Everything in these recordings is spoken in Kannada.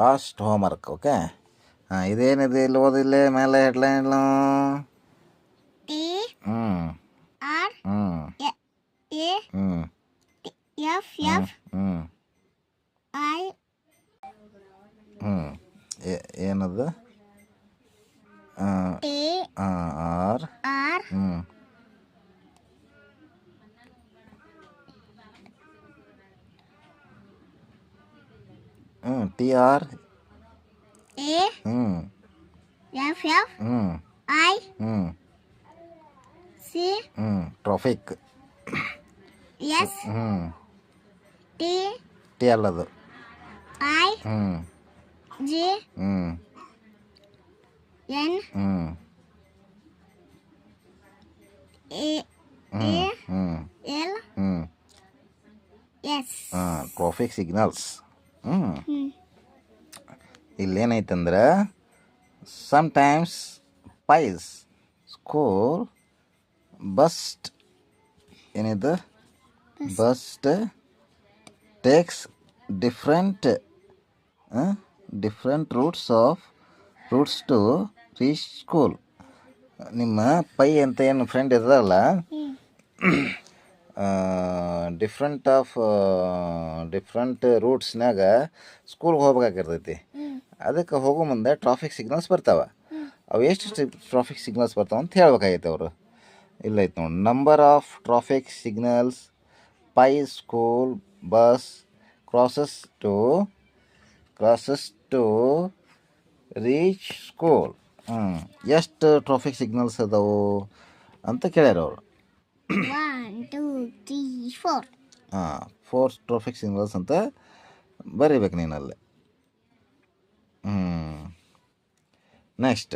ಲಾಸ್ಟ್ ಹೋಮ್ವರ್ಕ್ ಓಕೆ ಹಾಂ ಇದೇನಿದೆ ಇಲ್ಲಿ ಓದಿಲ್ಲೇ ಮೇಲೆ ಹೆಡ್ಲೈನು T ಹ್ಞೂ R ಹ್ಞೂ A ಹ್ಞೂ F F ಹ್ಞೂ I ಹ್ಞೂ ಏನದು T ಆರ್ R ಹ್ಞೂ ಹ್ಞೂ ಟಿ ಆರ್ A. ಹ್ಞೂ F F. ಹ್ಞೂ I. ಹ್ಞೂ C. ಹ್ಞೂ ಟ್ರಾಫಿಕ್ S. ಹ್ಞೂ T. ಟಿ ಅಲ್ಲದು I. ಹ್ಞೂ J ಹ್ಞೂ N. ಹ್ಞೂ A. ಹ್ಞೂ A ಹ್ಞೂ L. ಹ್ಞೂ S. ಹಾಂ ಟ್ರಾಫಿಕ್ ಸಿಗ್ನಲ್ಸ್ ಹ್ಞೂ. ಇಲ್ಲೇನೈತಂದ್ರೆ ಸಮ್ಟೈಮ್ಸ್ ಪೈಸ್ ಸ್ಕೂಲ್ ಬಸ್ಟ್ ಏನಿದು? Bus takes different different routes of routes to reach school ನಿಮ್ಮ ಪೈ ಅಂತ ಏನು ಫ್ರೆಂಡ್ ಇದಾರಲ್ಲ ಡಿಫ್ರೆಂಟ್ ಆಫ್ ಡಿಫ್ರೆಂಟ್ ರೂಟ್ಸ್ನಾಗ ಸ್ಕೂಲ್ಗೆ ಹೋಗ್ಬೇಕಾಗಿರ್ತೈತಿ ಅದಕ್ಕೆ ಹೋಗೋ ಮುಂದೆ ಟ್ರಾಫಿಕ್ ಸಿಗ್ನಲ್ಸ್ ಬರ್ತಾವೆ. ಅವು ಎಷ್ಟು ಟ್ರಾಫಿಕ್ ಸಿಗ್ನಲ್ಸ್ ಬರ್ತಾವೆ ಅಂತ ಹೇಳ್ಬೇಕಾಗೈತೆ ಅವರು. ಇಲ್ಲೈತೆ ನೋಡಿ number of traffic signals pi school bus crosses to crosses to reach school ಹ್ಞೂ ಎಷ್ಟು ಟ್ರಾಫಿಕ್ ಸಿಗ್ನಲ್ಸ್ ಅದಾವು ಅಂತ ಕೇಳ್ಯಾರ ಅವರು. ಹಾಂ ಫೋರ್ ಟ್ರಾಫಿಕ್ ಸಿಗ್ನಲ್ಸ್ ಅಂತ ಬರೀಬೇಕು ಅಲ್ಲಿ ಹ್ಞೂ ನೆಕ್ಸ್ಟ್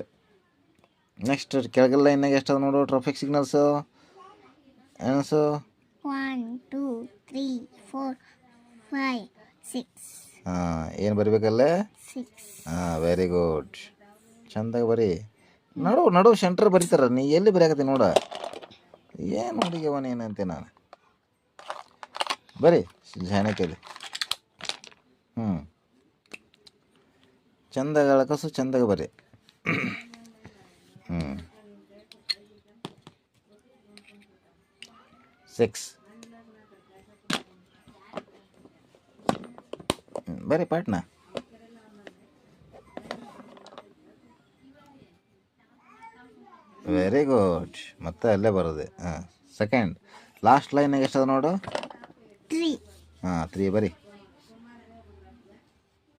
ನೆಕ್ಸ್ಟ್ ಕೆಳಗಲ್ಲ ಇನ್ನಾಗ ಎಷ್ಟು ಅದ ನೋಡು traffic signals ಏನಸು one two three four five six ಹಾಂ ಏನು ಬರಿಬೇಕಲ್ಲೇ. ಹಾಂ ವೆರಿ ಗುಡ್ ಚಂದಾಗ ಬರಿ. ನಡು ನಡು ಸೆಂಟ್ರ್ ಬರೀತಾರ ನೀ ಎಲ್ಲಿ ಬರೆಯಕತ್ತಿ ನೋಡ? ಏನು ಹುಡುಗಿವ ಏನಂತೆ ನಾನು? ಬರೀ ಜಾಣಕಲ್ಲಿ ಹ್ಞೂ ಚಂದಗಳ ಕಸು, ಚಂದಗ ಬರೆ. ಹ್ಞೂ ಸಿಕ್ಸ್ ಬರೀ ಪಾಟ್ನಾ? ವೆರಿ ಗುಡ್ ಮತ್ತೆ ಅಲ್ಲೇ ಬರೋದೆ. ಹಾಂ. ಸೆಕೆಂಡ್ ಲಾಸ್ಟ್ ಲೈನಾಗ ಎಷ್ಟದ ನೋಡು. ಹಾಂ ತ್ರೀ ಬರಿ.